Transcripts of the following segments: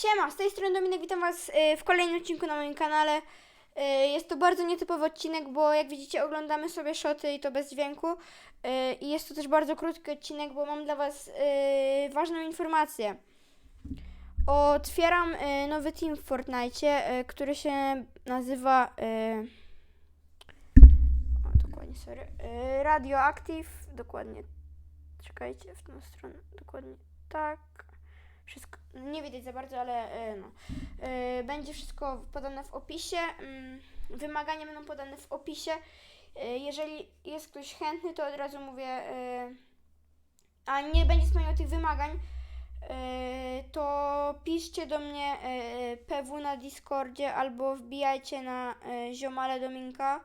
Siema, z tej strony Dominik, witam Was y, w kolejnym odcinku na moim kanale. Y, Jest to bardzo nietypowy odcinek, bo jak widzicie oglądamy sobie shoty i to bez dźwięku. Y, I jest to też bardzo krótki odcinek, bo mam dla Was ważną informację. Otwieram nowy team w Fortnite, który się nazywa... O, dokładnie, sorry. Radioactive, dokładnie. Czekajcie, w tą stronę, dokładnie tak. Nie widać za bardzo, ale e, no. E, Będzie wszystko podane w opisie. Mm, Wymagania będą podane w opisie. E, Jeżeli jest ktoś chętny, to od razu mówię, a nie będzie spełniał tych wymagań, to piszcie do mnie PW na Discordzie albo wbijajcie na ziomale Dominka,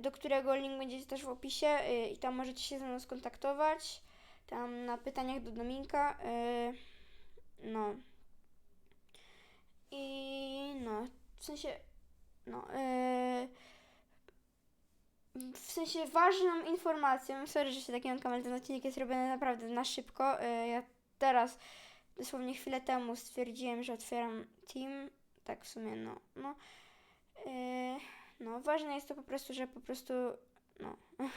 do którego link będzie też w opisie i tam możecie się ze mną skontaktować. Tam na pytaniach do Dominka. e, no. I no, w sensie, no, yy, w sensie ważną informacją, sorry, że się taki mam kamerę, ten odcinek jest robiony naprawdę na szybko. Yy, ja teraz, dosłownie chwilę temu stwierdziłem, że otwieram team, tak w sumie, no, no. Yy, no, ważne jest to po prostu, że po prostu, no,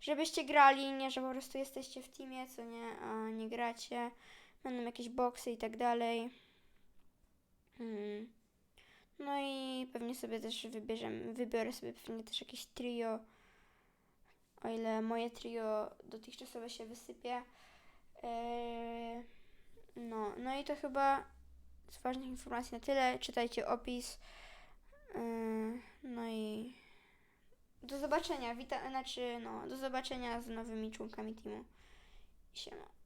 żebyście grali, nie, że po prostu jesteście w teamie, co nie, a nie gracie będą jakieś boksy i tak dalej. Hmm. Pewnie sobie też wybierzemy, wybiorę sobie pewnie też jakieś trio, o ile moje trio dotychczasowe się wysypie. Eee, no, no i to chyba z ważnych informacji na tyle. Czytajcie opis. Eee, no i do zobaczenia. Wita- znaczy, no, do zobaczenia z nowymi członkami teamu. Siema.